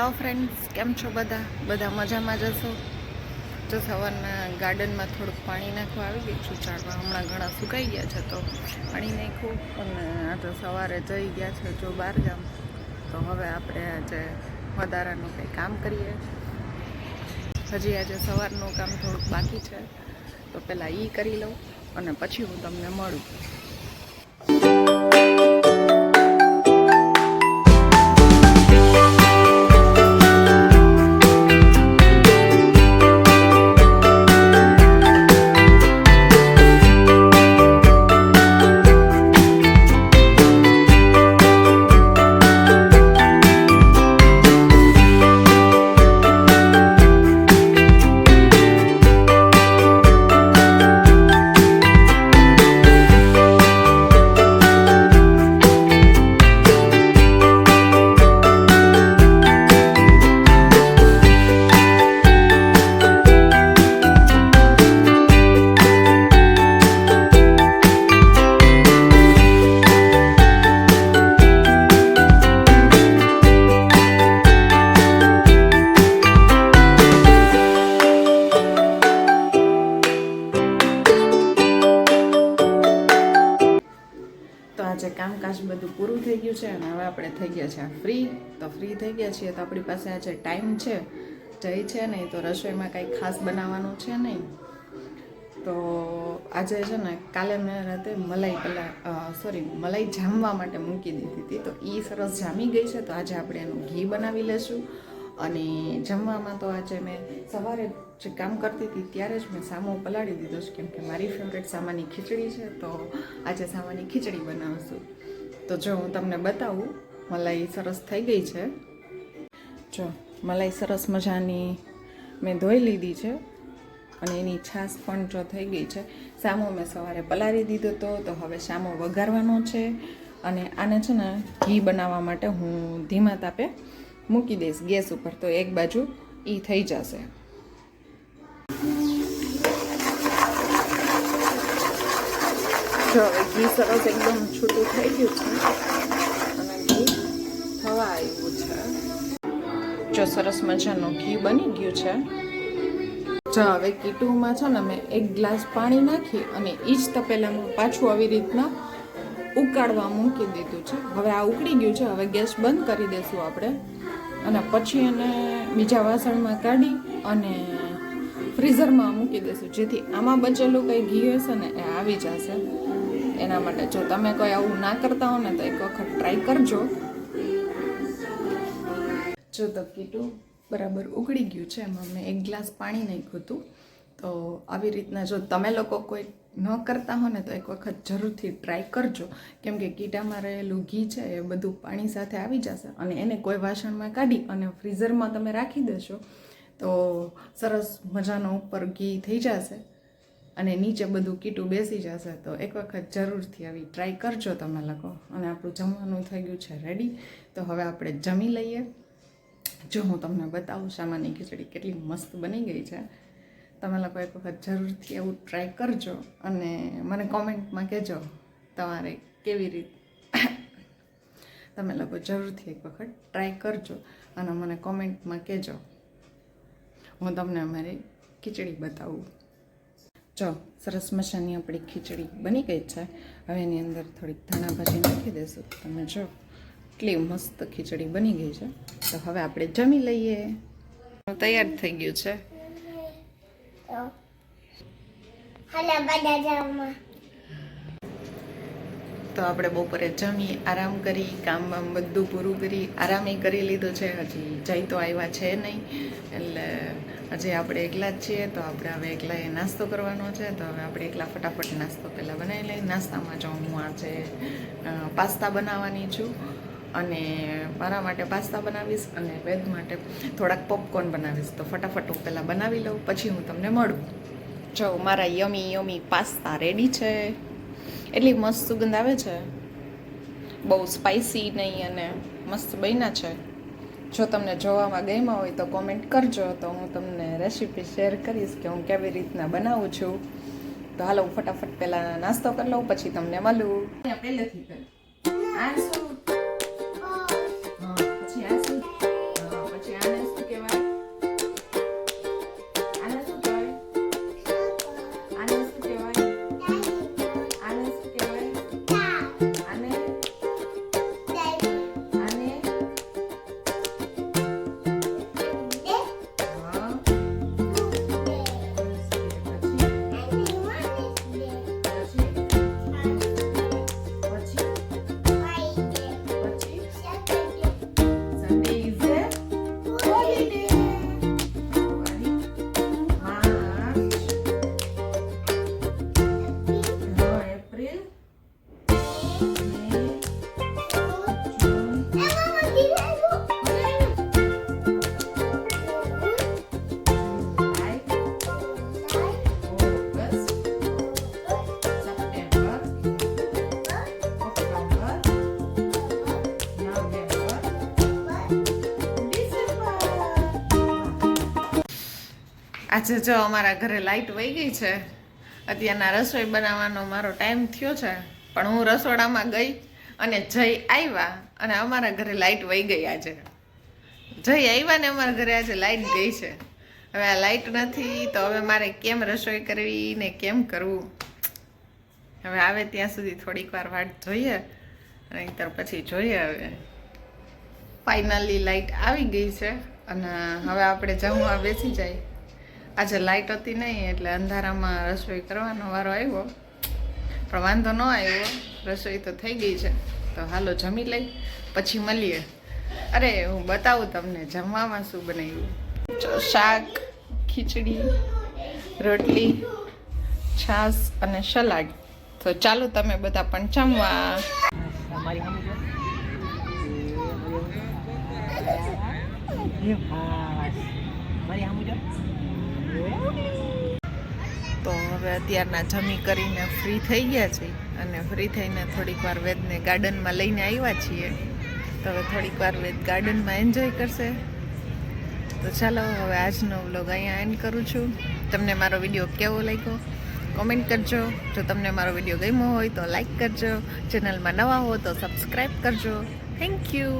Hello friends કેમ છો બધા? બધા મજામાં જશો જો સવારના ગાર્ડનમાં થોડુંક પાણી નાખવા આવી ગઈ છું ઝાડવા હમણાં ઘણા સુકાઈ ગયા છે તો પાણી નાખ્યું અને આ તો સવારે જઈ ગયા છે જો બહાર ગામ તો હવે આપણે આજે વધારાનું કંઈ કામ કરીએ. હજી આજે સવારનું કામ થોડુંક બાકી છે. તો પહેલાં એ કરી લઉં અને પછી હું તમને મળું. આજે કામકાજ બધું પૂરું થઈ ગયું છે અને હવે આપણે થઈ ગયા છે ફ્રી તો ફ્રી થઈ ગયા છીએ. તો આપણી પાસે આજે ટાઈમ છે જઈ છે નહીં તો રસોઈમાં કંઈ ખાસ બનાવવાનું છે નહીં. તો આજે છે ને કાલે મેં રાતે મલાઈ પહેલાં સોરી મલાઈ જામવા માટે મૂકી દીધી હતી. તો એ સરસ જામી ગઈ છે. તો આજે આપણે એનું ઘી બનાવી લેશું. અને જમવામાં તો આજે મેં સવારે જે કામ કરતી હતી ત્યારે જ મેં સામો પલાળી દીધો છે. કેમ કે મારી ફેવરેટ સામાની ખીચડી છે, તો આજે સામાની ખીચડી બનાવશું. તો જો હું તમને બતાવું, મલાઈ સરસ થઈ ગઈ છે. જો, મલાઈ સરસ મજાની મેં ધોઈ લીધી છે અને એની છાશ પણ જો થઈ ગઈ છે. સામો મેં સવારે પલાળી દીધો હતો તો હવે સામો વઘારવાનો છે અને આને છે ને ઘી બનાવવા માટે હું ધીમા તાપે મૂકી દઈશ ગેસ ઉપર. તો એક બાજુ એ થઈ જશે. જો ઘી સરસ એકદમ છૂટું થઈ ગયું છે અને ઘી થવા આવ્યું છે જો સરસ મજાનું ઘી બની ગયું છે. જો હવે કીટુમાં છે ને, મેં એક ગ્લાસ પાણી નાખી અને એ જ તપેલામાં પાછું આવી રીતના ઉકાળવા મૂકી દીધું છે. હવે આ ઉકળી ગયું છે, હવે ગેસ બંધ કરી દઈશું આપણે. અને પછી એને બીજા વાસણમાં કાઢી અને ફ્રીઝરમાં મૂકી દઈશું જેથી આમાં બચેલું કંઈ ઘી હશે ને, એ આવી જશે. એના માટે જો તમે કોઈ આવું ના કરતા હો ને તો એક વખત ટ્રાય કરજો. જો તો કીટું બરાબર ઉકળી ગયું છે, એમાં મેં એક ગ્લાસ પાણી નાખ્યું હતું. તો આવી રીતના જો તમે લોકો કોઈ ન કરતા હો ને તો એક વખત જરૂરથી ટ્રાય કરજો. કેમ કે કીટામાં રહેલું ઘી છે, એ બધું પાણી સાથે આવી જશે અને એને કોઈ વાસણમાં કાઢી અને ફ્રીઝરમાં તમે રાખી દેશો. તો સરસ મજાનો ઉપર ઘી થઈ જશે. અને નીચે બધું કીટું બેસી જશે તો એક વખત જરૂરથી આવી ટ્રાય કરજો તમે લોકો. અને આપણું જમવાનું થઈ ગયું છે રેડી તો હવે આપણે જમી લઈએ. જો હું તમને બતાવું, સામાન્ય ખીચડી કેટલી મસ્ત બની ગઈ છે. તમે લોકો એક વખત જરૂરથી એવું ટ્રાય કરજો અને મને કોમેન્ટમાં કહેજો તમારે કેવી રીત તમે લોકો જરૂરથી એક વખત ટ્રાય કરજો અને મને કોમેન્ટમાં કહેજો. હું તમને અમારી ખીચડી બતાવું. જો સરસ મજાની આપણી ખીચડી બની ગઈ છે. હવે એની અંદર થોડીક ધાણા ભાજી નાખી દઈશું. તમે જો એટલી મસ્ત ખીચડી બની ગઈ છે. તો હવે આપણે જમી લઈએ. તૈયાર થઈ ગયું છે. તો આપણે બપોરે જમી આરામ કરી કામ બધું પૂરું કરી આરામે કરી લીધું છે. હજી જઈ તો આવ્યા છે નહીં. એટલે હજી આપણે એકલા જ છીએ, તો આપણે હવે એકલા એ નાસ્તો કરવાનો છે, તો હવે આપણે એકલા ફટાફટ નાસ્તો પહેલાં બનાવી લઈએ. નાસ્તામાં જો હું આજે પાસ્તા બનાવવાની છું અને મારા માટે પાસ્તા બનાવીશ અને વેદ માટે થોડાક પોપકોર્ન બનાવીશ. તો ફટાફટ હું પહેલાં બનાવી લઉં, પછી હું તમને મળું. જો મારા યમી યમી પાસ્તા રેડી છે. એટલી મસ્ત સુગંધ આવે છે. બહુ સ્પાઇસી નહીં અને મસ્ત બન્યા છે. જો તમને જોવામાં ગમ્યા હોય તો કોમેન્ટ કરજો. તો હું તમને રેસીપી શેર કરીશ કે હું કેવી રીતના બનાવું છું. તો હાલો હું ફટાફટ પહેલાં નાસ્તો કરી લઉં, પછી તમને મળું. પહેલેથી આજે જો અમારા ઘરે લાઇટ વહી ગઈ છે, અત્યારના રસોઈ બનાવવાનો મારો ટાઈમ થયો છે, પણ હું રસોડામાં ગઈ અને જઈ આવ્યા અને અમારા ઘરે લાઇટ વહી ગઈ આજે. જઈ આવ્યા ને અમારા ઘરે આજે લાઇટ ગઈ છે. હવે આ લાઇટ નથી, તો હવે મારે કેમ રસોઈ કરવી ને કેમ કરવું? હવે આવે ત્યાં સુધી થોડીક વાર વાટ જોઈએ અને ત્યાર પછી જોઈએ હવે. ફાઇનલી લાઇટ આવી ગઈ છે અને હવે આપણે જમવા બેસી જાય. આજે લાઇટ હતી નહીં એટલે અંધારામાં રસોઈ કરવાનો વારો આવ્યો પણ વાંધો ન આવ્યો રસોઈ તો થઈ ગઈ છે તો હાલો જમી લઈ પછી મળીએ અરે હું બતાવું તમને જમવામાં શું બનાવ્યું શાક ખીચડી રોટલી છાશ અને સલાડ તો ચાલો તમે બધા પણ જમવા મારી તો હવે અત્યારના જમી કરીને ફ્રી થઈ ગયા છે અને ફ્રી થઈને થોડીક વાર વેદને ગાર્ડનમાં લઈને આવ્યા છીએ. તો હવે થોડીક વાર વેદ ગાર્ડનમાં એન્જોય કરશે. તો ચાલો હવે આજનો વ્લોગ અહીંયા એન્ડ કરું છું. તમને મારો વીડિયો કેવો લાગ્યો? કોમેન્ટ કરજો. જો તમને મારો વીડિયો ગમ્યો હોય તો લાઈક કરજો. ચેનલમાં નવા હો તો સબસ્ક્રાઈબ કરજો. Thank you